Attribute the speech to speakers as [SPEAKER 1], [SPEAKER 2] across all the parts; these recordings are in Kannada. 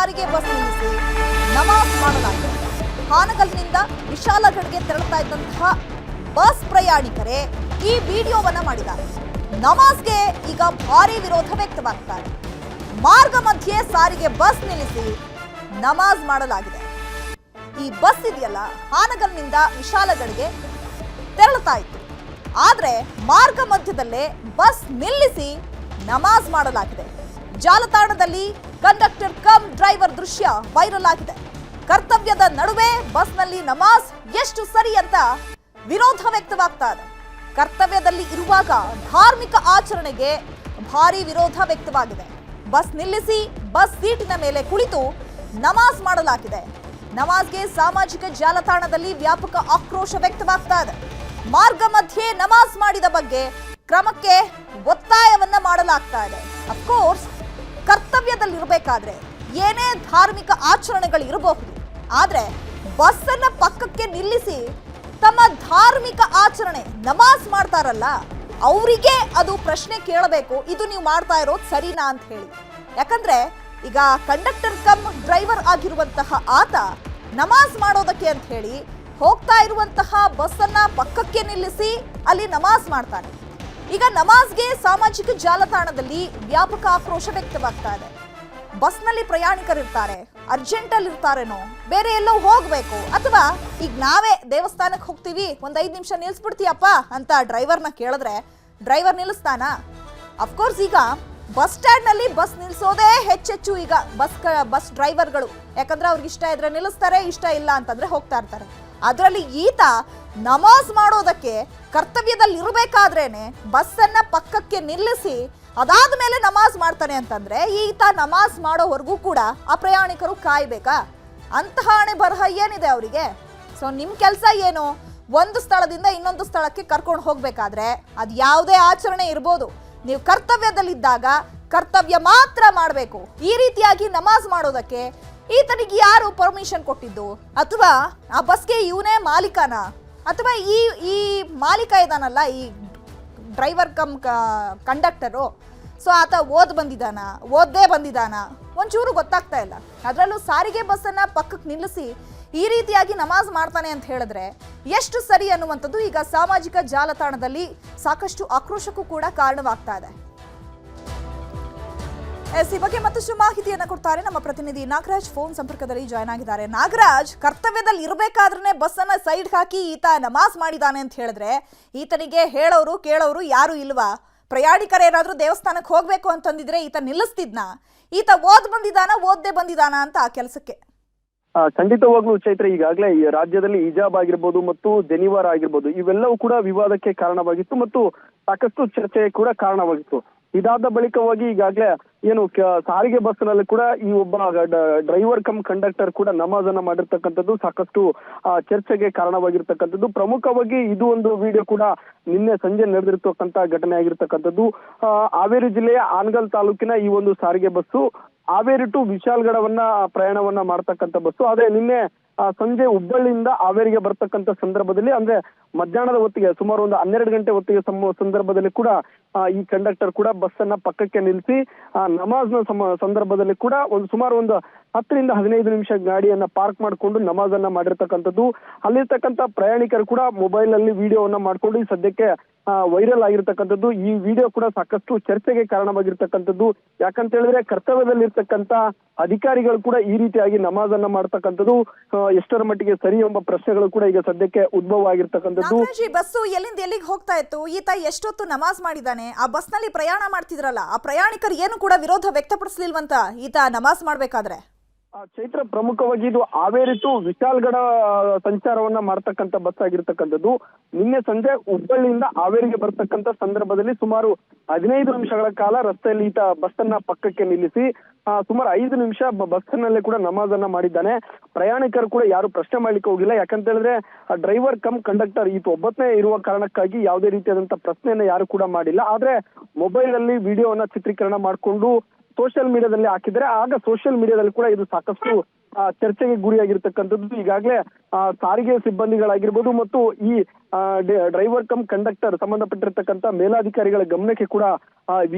[SPEAKER 1] ಸಾರಿಗೆ ಬಸ್ ನಿಲ್ಲಿಸಿ ನಮಾಜ್ ಮಾಡಲಾಗಿದೆ. ಹಾನಗಲ್ನಿಂದ ವಿಶಾಲಗಡ್ಗೆ ತೆರಳುತ್ತಾ ಇದ್ದಂತಹ ಬಸ್ ಪ್ರಯಾಣಿಕರೇ ಈ ವಿಡಿಯೋವನ್ನ ಮಾಡಿದ್ದಾರೆ. ನಮಾಜ್ಗೆ ಈಗ ಭಾರಿ ವಿರೋಧ ವ್ಯಕ್ತವಾಗ್ತಾ ಇದೆ ಮಾರ್ಗ ಮಧ್ಯೆ ಸಾರಿಗೆ ಬಸ್ ನಿಲ್ಲಿಸಿ ನಮಾಜ್ ಮಾಡಲಾಗಿದೆ. ಈ ಬಸ್ ಇದೆಯಲ್ಲ ಹಾನಗಲ್ನಿಂದ ವಿಶಾಲಗಡ್ಗೆ ತೆರಳುತ್ತಾ ಇತ್ತು. ಆದ್ರೆ ಮಾರ್ಗ ಮಧ್ಯದಲ್ಲೇ ಬಸ್ ನಿಲ್ಲಿಸಿ ನಮಾಜ್ ಮಾಡಲಾಗಿದೆ. ಜಾಲತಾಣದಲ್ಲಿ ಕಂಡಕ್ಟರ್ ಕಮ್ ಡ್ರೈವರ್ ದೃಶ್ಯ ವೈರಲ್ ಆಗಿದೆ. ಕರ್ತವ್ಯದ ನಡುವೆ ಬಸ್ನಲ್ಲಿ ನಮಾಜ್ ಎಷ್ಟು ಸರಿ ಅಂತ ವಿರೋಧ ವ್ಯಕ್ತವಾಗ್ತಾ ಇದೆ. ಕರ್ತವ್ಯದಲ್ಲಿ ಇರುವಾಗ ಧಾರ್ಮಿಕ ಆಚರಣೆಗೆ ಭಾರಿ ವಿರೋಧ ವ್ಯಕ್ತವಾಗಿದೆ. ಬಸ್ ನಿಲ್ಲಿಸಿ ಬಸ್ ಸೀಟಿನ ಮೇಲೆ ಕುಳಿತು ನಮಾಜ್ ಮಾಡಲಾಗಿದೆ. ನಮಾಜ್ಗೆ ಸಾಮಾಜಿಕ ಜಾಲತಾಣದಲ್ಲಿ ವ್ಯಾಪಕ ಆಕ್ರೋಶ ವ್ಯಕ್ತವಾಗ್ತಾ ಇದೆ. ಮಾರ್ಗ ಮಧ್ಯೆ ನಮಾಜ್ ಮಾಡಿದ ಬಗ್ಗೆ ಕ್ರಮಕ್ಕೆ ಒತ್ತಾಯವನ್ನ ಮಾಡಲಾಗ್ತಾ ಇದೆ. ಅಫ್ಕೋರ್ಸ್ ಕರ್ತವ್ಯದಲ್ಲಿರಬೇಕಾದ್ರೆ ಏನೇ ಧಾರ್ಮಿಕ ಆಚರಣೆಗಳು ಇರಬಹುದು, ಆದ್ರೆ ಬಸ್ ಅನ್ನ ಪಕ್ಕಕ್ಕೆ ನಿಲ್ಲಿಸಿ ತಮ್ಮ ಧಾರ್ಮಿಕ ಆಚರಣೆ, ನಮಾಜ್ ಮಾಡ್ತಾರಲ್ಲ, ಅವರಿಗೆ ಅದು ಪ್ರಶ್ನೆ ಕೇಳಬೇಕು, ಇದು ನೀವು ಮಾಡ್ತಾ ಇರೋದು ಸರಿನಾ ಅಂತ ಹೇಳಿ. ಯಾಕಂದ್ರೆ ಈಗ ಕಂಡಕ್ಟರ್ ಕಮ್ ಡ್ರೈವರ್ ಆಗಿರುವಂತಹ ಆತ ನಮಾಜ್ ಮಾಡೋದಕ್ಕೆ ಅಂತ ಹೇಳಿ ಹೋಗ್ತಾ ಇರುವಂತಹ ಬಸ್ಸನ್ನ ಪಕ್ಕಕ್ಕೆ ನಿಲ್ಲಿಸಿ ಅಲ್ಲಿ ನಮಾಜ್ ಮಾಡ್ತಾನೆ. ಈಗ ನಮಾಜ್ಗೆ ಸಾಮಾಜಿಕ ಜಾಲತಾಣದಲ್ಲಿ ವ್ಯಾಪಕ ಆಕ್ರೋಶ ವ್ಯಕ್ತವಾಗ್ತಾ ಇದೆ. ಬಸ್ನಲ್ಲಿ ಪ್ರಯಾಣಿಕರಿರ್ತಾರೆ ಅರ್ಜೆಂಟ್ ಅಲ್ಲಿ ಇರ್ತಾರೇನೋ ಬೇರೆ ಎಲ್ಲೋ ಹೋಗ್ಬೇಕು, ಅಥವಾ ಈಗ ನಾವೇ ದೇವಸ್ಥಾನಕ್ಕೆ ಹೋಗ್ತೀವಿ, ಒಂದು ಐದು ನಿಮಿಷ ನಿಲ್ಲಿಸ್ಬಿಡ್ತೀಯಪ್ಪ ಅಂತ ಡ್ರೈವರ್ನ ಕೇಳಿದ್ರೆ ಡ್ರೈವರ್ ನಿಲ್ಲಿಸ್ತಾನಾ? ಅಫ್ಕೋರ್ಸ್ ಈಗ ಬಸ್ ಸ್ಟ್ಯಾಂಡ್ನಲ್ಲಿ ಬಸ್ ನಿಲ್ಲಿಸೋದೇ ಹೆಚ್ಚೆಚ್ಚು ಈಗ ಬಸ್ ಬಸ್ ಡ್ರೈವರ್ಗಳು. ಯಾಕಂದ್ರೆ ಅವ್ರಿಗೆ ಇಷ್ಟ ಇದ್ರೆ ನಿಲ್ಲಿಸ್ತಾರೆ, ಇಷ್ಟ ಇಲ್ಲ ಅಂತಂದ್ರೆ ಹೋಗ್ತಾ ಇರ್ತಾರೆ. ಅದರಲ್ಲಿ ಈತ ನಮಾಜ್ ಮಾಡೋದಕ್ಕೆ ಕರ್ತವ್ಯದಲ್ಲಿ ಇರಬೇಕಾದ್ರೇನೆ ಬಸ್ಸನ್ನ ಪಕ್ಕಕ್ಕೆ ನಿಲ್ಲಿಸಿ ಅದಾದ ಮೇಲೆ ನಮಾಜ್ ಮಾಡ್ತಾನೆ ಅಂತಂದ್ರೆ ಈತ ನಮಾಜ್ ಮಾಡೋವರೆಗೂ ಕೂಡ ಆ ಪ್ರಯಾಣಿಕರು ಕಾಯ್ಬೇಕಾ? ಅಂತಹ ಹಣೆ ಬರಹ ಏನಿದೆ ಅವರಿಗೆ? ಸೊ ನಿಮ್ಮ ಕೆಲಸ ಏನು? ಒಂದು ಸ್ಥಳದಿಂದ ಇನ್ನೊಂದು ಸ್ಥಳಕ್ಕೆ ಕರ್ಕೊಂಡು ಹೋಗ್ಬೇಕಾದ್ರೆ ಅದು ಯಾವುದೇ ಆಚರಣೆ ಇರ್ಬೋದು. ನೀವು ಕರ್ತವ್ಯದಲ್ಲಿದ್ದಾಗ ಕರ್ತವ್ಯ ಮಾತ್ರ ಮಾಡಬೇಕು. ಈ ರೀತಿಯಾಗಿ ನಮಾಜ್ ಮಾಡೋದಕ್ಕೆ ಈತನಿಗೆ ಯಾರು ಪರ್ಮಿಷನ್ ಕೊಟ್ಟಿದ್ದು? ಅಥವಾ ಆ ಬಸ್ಗೆ ಇವನೇ ಮಾಲೀಕನ? ಅಥವಾ ಈ ಈ ಮಾಲೀಕ ಇದಾನಲ್ಲ, ಈ ಡ್ರೈವರ್ ಕಮ್ ಕಂಡಕ್ಟರು ಸೊ ಆತ ಓದ್ ಬಂದಿದ್ದಾನ? ಓದ್ದೇ ಬಂದಿದ್ದಾನ? ಒಂಚೂರು ಗೊತ್ತಾಗ್ತಾ ಇಲ್ಲ. ಅದರಲ್ಲೂ ಸಾರಿಗೆ ಬಸ್ಸನ್ನು ಪಕ್ಕಕ್ಕೆ ನಿಲ್ಲಿಸಿ ಈ ರೀತಿಯಾಗಿ ನಮಾಜ್ ಮಾಡ್ತಾನೆ ಅಂತ ಹೇಳಿದ್ರೆ ಎಷ್ಟು ಸರಿ ಅನ್ನುವಂಥದ್ದು ಈಗ ಸಾಮಾಜಿಕ ಜಾಲತಾಣದಲ್ಲಿ ಸಾಕಷ್ಟು ಆಕ್ರೋಶಕ್ಕೂ ಕೂಡ ಕಾರಣವಾಗ್ತಾ ಇದೆ. ಎಸ್, ಈ ಬಗ್ಗೆ ಮತ್ತಷ್ಟು ಮಾಹಿತಿಯನ್ನು ಕೊಡ್ತಾರೆ ನಮ್ಮ ಪ್ರತಿನಿಧಿ ನಾಗರಾಜ್. ಫೋನ್ ಸಂಪರ್ಕದಲ್ಲಿ ಜಾಯ್ನ್ ಆಗಿದ್ದಾರೆ. ನಾಗರಾಜ್, ಕರ್ತವ್ಯದಲ್ಲಿ ಇರಬೇಕಾದ್ರೆ ಬಸ್ ಅನ್ನ ಸೈಡ್ ಹಾಕಿ ಈತ ನಮಾಜ್ ಮಾಡಿದಾನೆ ಅಂತ ಹೇಳಿದ್ರೆ ಈತನಿಗೆ ಹೇಳೋರು, ಕೇಳೋರು ಯಾರು ಇಲ್ವಾ? ಪ್ರಯಾಣಿಕರೇನಾದ್ರೂ ದೇವಸ್ಥಾನಕ್ಕೆ ಹೋಗ್ಬೇಕು ಅಂತಂದಿದ್ರೆ ಈತ ನಿಲ್ಲಿಸ್ತಿದ್ನ? ಈತ ಓದ್ ಬಂದಿದಾನ, ಓದ್ದೆ ಬಂದಿದಾನ ಅಂತ ಆ ಕೆಲಸಕ್ಕೆ?
[SPEAKER 2] ಖಂಡಿತವಾಗ್ಲೂ ಚೈತ್ರ, ಈಗಾಗಲೇ ರಾಜ್ಯದಲ್ಲಿ ಹಿಜಾಬ್ ಆಗಿರ್ಬೋದು ಮತ್ತು ಜನಿವಾರ ಆಗಿರ್ಬೋದು, ಇವೆಲ್ಲವೂ ಕೂಡ ವಿವಾದಕ್ಕೆ ಕಾರಣವಾಗಿತ್ತು ಮತ್ತು ಸಾಕಷ್ಟು ಚರ್ಚೆ ಕೂಡ ಕಾರಣವಾಗಿತ್ತು. ಇದಾದ ಬಳಿಕವಾಗಿ ಈಗಾಗಲೇ ಏನು ಸಾರಿಗೆ ಬಸ್ನಲ್ಲಿ ಕೂಡ ಈ ಒಬ್ಬ ಡ್ರೈವರ್ ಕಮ್ ಕಂಡಕ್ಟರ್ ಕೂಡ ನಮಾಜನ್ನ ಮಾಡಿರ್ತಕ್ಕಂಥದ್ದು ಸಾಕಷ್ಟು ಚರ್ಚೆಗೆ ಕಾರಣವಾಗಿರ್ತಕ್ಕಂಥದ್ದು. ಪ್ರಮುಖವಾಗಿ ಇದು ಒಂದು ವಿಡಿಯೋ ಕೂಡ ನಿನ್ನೆ ಸಂಜೆ ನಡೆದಿರ್ತಕ್ಕಂಥ ಘಟನೆ ಆಗಿರ್ತಕ್ಕಂಥದ್ದು. ಹಾವೇರಿ ಜಿಲ್ಲೆಯ ಆನ್ಗಲ್ ತಾಲೂಕಿನ ಈ ಒಂದು ಸಾರಿಗೆ ಬಸ್ಸು ಹಾವೇರಿ ಟು ವಿಶಾಲ್ಗಡವನ್ನ ಪ್ರಯಾಣವನ್ನ ಮಾಡ್ತಕ್ಕಂಥ ಬಸ್ಸು. ಆದ್ರೆ ನಿನ್ನೆ ಸಂಜೆ ಹುಬ್ಬಳ್ಳಿಯಿಂದ ಹಾವೇರಿಗೆ ಬರ್ತಕ್ಕಂಥ ಸಂದರ್ಭದಲ್ಲಿ, ಅಂದ್ರೆ ಮಧ್ಯಾಹ್ನದ ಹೊತ್ತಿಗೆ ಸುಮಾರು ಒಂದು ಹನ್ನೆರಡು ಗಂಟೆ ಹೊತ್ತಿಗೆ ಸಂದರ್ಭದಲ್ಲಿ ಕೂಡ ಈ ಕಂಡಕ್ಟರ್ ಕೂಡ ಬಸ್ ಅನ್ನ ಪಕ್ಕಕ್ಕೆ ನಿಲ್ಲಿಸಿ ನಮಾಜ್ನ ಸಂದರ್ಭದಲ್ಲಿ ಕೂಡ ಒಂದು ಸುಮಾರು ಒಂದು ಹತ್ತರಿಂದ ಹದಿನೈದು ನಿಮಿಷ ಗಾಡಿಯನ್ನ ಪಾರ್ಕ್ ಮಾಡಿಕೊಂಡು ನಮಾಜ್ ಅನ್ನ ಮಾಡಿರ್ತಕ್ಕಂಥದ್ದು. ಅಲ್ಲಿರ್ತಕ್ಕಂಥ ಪ್ರಯಾಣಿಕರು ಕೂಡ ಮೊಬೈಲ್ ಅಲ್ಲಿ ವಿಡಿಯೋವನ್ನ ಮಾಡಿಕೊಂಡು ಸದ್ಯಕ್ಕೆ ವೈರಲ್ ಆಗಿರ್ತಕ್ಕಂಥದ್ದು, ಈ ವಿಡಿಯೋ ಕೂಡ ಸಾಕಷ್ಟು ಚರ್ಚೆಗೆ ಕಾರಣವಾಗಿರ್ತಕ್ಕಂಥದ್ದು. ಯಾಕಂತ ಹೇಳಿದ್ರೆ ಕರ್ತವ್ಯದಲ್ಲಿರ್ತಕ್ಕಂಥ ಅಧಿಕಾರಿಗಳು ಕೂಡ ಈ ರೀತಿಯಾಗಿ ನಮಾಜ್ ಅನ್ನ ಮಾಡ್ತಕ್ಕಂಥದ್ದು ಎಷ್ಟರ ಮಟ್ಟಿಗೆ ಸರಿ ಎಂಬ ಪ್ರಶ್ನೆಗಳು ಕೂಡ ಈಗ ಸದ್ಯಕ್ಕೆ ಉದ್ಭವ ಆಗಿರ್ತಕ್ಕಂಥದ್ದು
[SPEAKER 1] ಬಸ್ಸು ಎಲ್ಲಿಂದ ಎಲ್ಲಿಗೆ ಹೋಗ್ತಾ ಇತ್ತು? ಈತ ಎಷ್ಟೊತ್ತು ನಮಾಜ್ ಮಾಡಿದಾನೆ ಆ ಬಸ್ನಲ್ಲಿ ಪ್ರಯಾಣ ಮಾಡ್ತಿದ್ರಲ್ಲ, ಆ ಪ್ರಯಾಣಿಕರು ಏನು ಕೂಡ ವಿರೋಧ ವ್ಯಕ್ತಪಡಿಸ್ಲಿಲ್ವಂತ ಈತ ನಮಾಜ್ ಮಾಡ್ಬೇಕಾದ್ರೆ?
[SPEAKER 2] ಚೈತ್ರ ಪ್ರಮುಖವಾಗಿ ಇದು ಹಾವೇರಿ ಟು ವಿಶಾಲ್ಗಡ ಸಂಚಾರವನ್ನ ಮಾಡ್ತಕ್ಕಂಥ ಬಸ್ ಆಗಿರ್ತಕ್ಕಂಥದ್ದು. ನಿನ್ನೆ ಸಂಜೆ ಹುಬ್ಬಳ್ಳಿಯಿಂದ ಹಾವೇರಿಗೆ ಬರ್ತಕ್ಕಂಥ ಸಂದರ್ಭದಲ್ಲಿ ಸುಮಾರು ಹದಿನೈದು ನಿಮಿಷಗಳ ಕಾಲ ರಸ್ತೆಯಲ್ಲಿ ಈತ ಬಸ್ ಅನ್ನ ಪಕ್ಕಕ್ಕೆ ನಿಲ್ಲಿಸಿ ಸುಮಾರು ಐದು ನಿಮಿಷ ಬಸ್ ನಲ್ಲೇ ಕೂಡ ನಮಾಜನ್ನ ಮಾಡಿದ್ದಾನೆ. ಪ್ರಯಾಣಿಕರು ಕೂಡ ಯಾರು ಪ್ರಶ್ನೆ ಮಾಡ್ಲಿಕ್ಕೆ ಹೋಗಿಲ್ಲ. ಯಾಕಂತ ಹೇಳಿದ್ರೆ ಡ್ರೈವರ್ ಕಮ್ ಕಂಡಕ್ಟರ್ ಈತ ಒಬ್ಬನೇ ಇರುವ ಕಾರಣಕ್ಕಾಗಿ ಯಾವುದೇ ರೀತಿಯಾದಂತ ಪ್ರಶ್ನೆಯನ್ನ ಯಾರು ಕೂಡ ಮಾಡಿಲ್ಲ. ಆದ್ರೆ ಮೊಬೈಲ್ ಅಲ್ಲಿ ವಿಡಿಯೋವನ್ನ ಚಿತ್ರೀಕರಣ ಮಾಡಿಕೊಂಡು ಸೋಷಿಯಲ್ ಮೀಡಿಯಾದಲ್ಲಿ ಹಾಕಿದ್ರೆ ಆಗ ಸೋಷಿಯಲ್ ಮೀಡಿಯಾದಲ್ಲಿ ಕೂಡ ಇದು ಸಾಕಷ್ಟು ಚರ್ಚೆಗೆ ಗುರಿಯಾಗಿರ್ತಕ್ಕಂಥದ್ದು. ಈಗಾಗಲೇ ಸಾರಿಗೆ ಸಿಬ್ಬಂದಿಗಳಾಗಿರ್ಬೋದು ಮತ್ತು ಈ ಡ್ರೈವರ್ ಕಮ್ ಕಂಡಕ್ಟರ್ ಸಂಬಂಧಪಟ್ಟಿರ್ತಕ್ಕಂಥ ಮೇಲಾಧಿಕಾರಿಗಳ ಗಮನಕ್ಕೆ ಕೂಡ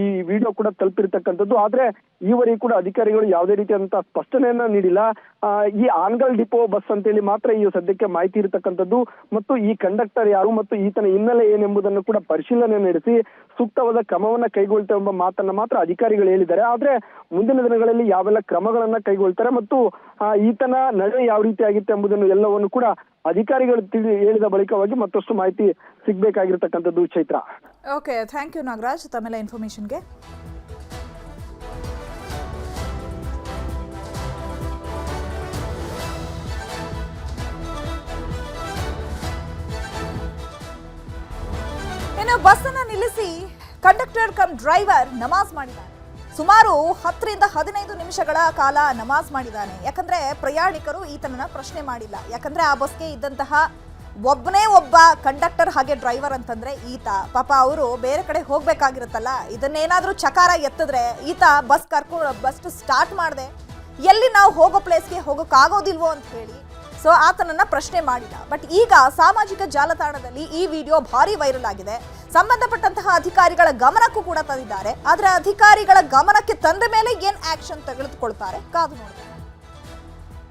[SPEAKER 2] ಈ ವಿಡಿಯೋ ಕೂಡ ತಲುಪಿರ್ತಕ್ಕಂಥದ್ದು. ಆದ್ರೆ ಈವರೆಗೂ ಕೂಡ ಅಧಿಕಾರಿಗಳು ಯಾವುದೇ ರೀತಿಯಾದಂತಹ ಸ್ಪಷ್ಟನೆಯನ್ನ ನೀಡಿಲ್ಲ. ಈ ಆನ್ಗಲ್ ಡಿಪೋ ಬಸ್ ಅಂತೇಳಿ ಮಾತ್ರ ಈ ಸದ್ಯಕ್ಕೆ ಮಾಹಿತಿ ಇರತಕ್ಕಂಥದ್ದು. ಮತ್ತು ಈ ಕಂಡಕ್ಟರ್ ಯಾರು ಮತ್ತು ಈತನ ಹಿನ್ನೆಲೆ ಏನೆಂಬುದನ್ನು ಕೂಡ ಪರಿಶೀಲನೆ ನಡೆಸಿ ಸೂಕ್ತವಾದ ಕ್ರಮವನ್ನ ಕೈಗೊಳ್ತೇವೆ ಎಂಬ ಮಾತನ್ನ ಮಾತ್ರ ಅಧಿಕಾರಿಗಳು ಹೇಳಿದ್ದಾರೆ. ಆದ್ರೆ ಮುಂದಿನ ದಿನಗಳಲ್ಲಿ ಯಾವೆಲ್ಲ ಕ್ರಮಗಳನ್ನ ಕೈಗೊಳ್ತಾರೆ ಮತ್ತು ಈತನ ನಡೆ ಯಾವ ರೀತಿ ಆಗಿತ್ತು ಎಂಬುದನ್ನು ಎಲ್ಲವನ್ನು ಕೂಡ ಅಧಿಕಾರಿಗಳು ತಿಳಿ ಹೇಳಿದ ಬಳಿಕವಾಗಿ ಮತ್ತಷ್ಟು ಮಾಹಿತಿ ಸಿಗ್ಬೇಕಾಗಿರ್ತಕ್ಕಂಥದ್ದು Chaitra.
[SPEAKER 1] Okay thank you Nagaraj. ತಮ್ಮೆಲ್ಲ ಇನ್ಫಾರ್ಮೇಶನ್ಗೆ ಬಸ್ ಅನ್ನ ನಿಲ್ಲಿಸಿ ಕಂಡಕ್ಟರ್ ಕಮ್ ಡ್ರೈವರ್ ನಮಾಜ್ ಮಾಡಿದ್ದಾನೆ ಸುಮಾರು ಹತ್ತರಿಂದ ಹದಿನೈದು ನಿಮಿಷಗಳ ಕಾಲ ನಮಾಜ್ ಮಾಡಿದ್ದಾನೆ. ಯಾಕಂದ್ರೆ ಪ್ರಯಾಣಿಕರು ಈತನನ್ನ ಪ್ರಶ್ನೆ ಮಾಡಿಲ್ಲ. ಯಾಕಂದ್ರೆ ಆ ಬಸ್ಗೆ ಇದ್ದಂತಹ ಒಬ್ಬನೇ ಒಬ್ಬ ಕಂಡಕ್ಟರ್ ಹಾಗೆ ಡ್ರೈವರ್ ಅಂತಂದ್ರೆ ಈತ. ಪಾಪ ಅವರು ಬೇರೆ ಕಡೆ ಹೋಗ್ಬೇಕಾಗಿರುತ್ತಲ್ಲ, ಇದನ್ನೇನಾದ್ರೂ ಚಕಾರ ಎತ್ತಿದ್ರೆ ಈತ ಬಸ್ ಕರ್ಕೊಂಡು ಬಸ್ ಸ್ಟಾರ್ಟ್ ಮಾಡಿದೆ, ಎಲ್ಲಿ ನಾವು ಹೋಗೋ ಪ್ಲೇಸ್ಗೆ ಹೋಗೋಕ್ಕಾಗೋದಿಲ್ವೋ ಅಂತ ಹೇಳಿ ಸೊ ಆತನನ್ನ ಪ್ರಶ್ನೆ ಮಾಡಿದ. ಬಟ್ ಈಗ ಸಾಮಾಜಿಕ ಜಾಲತಾಣದಲ್ಲಿ ಈ ವಿಡಿಯೋ ಭಾರಿ ವೈರಲ್ ಆಗಿದೆ. ಸಂಬಂಧಪಟ್ಟಂತಹ ಅಧಿಕಾರಿಗಳ ಗಮನಕ್ಕೂ ಕೂಡ ತಂದಿದ್ದಾರೆ. ಆದ್ರೆ ಅಧಿಕಾರಿಗಳ ಗಮನಕ್ಕೆ ತಂದ ಮೇಲೆ ಏನ್ ಆಕ್ಷನ್ ತೆಗೆದುಕೊಳ್ತಾರೆ? ಕಾದು ನೋಡಬೇಕು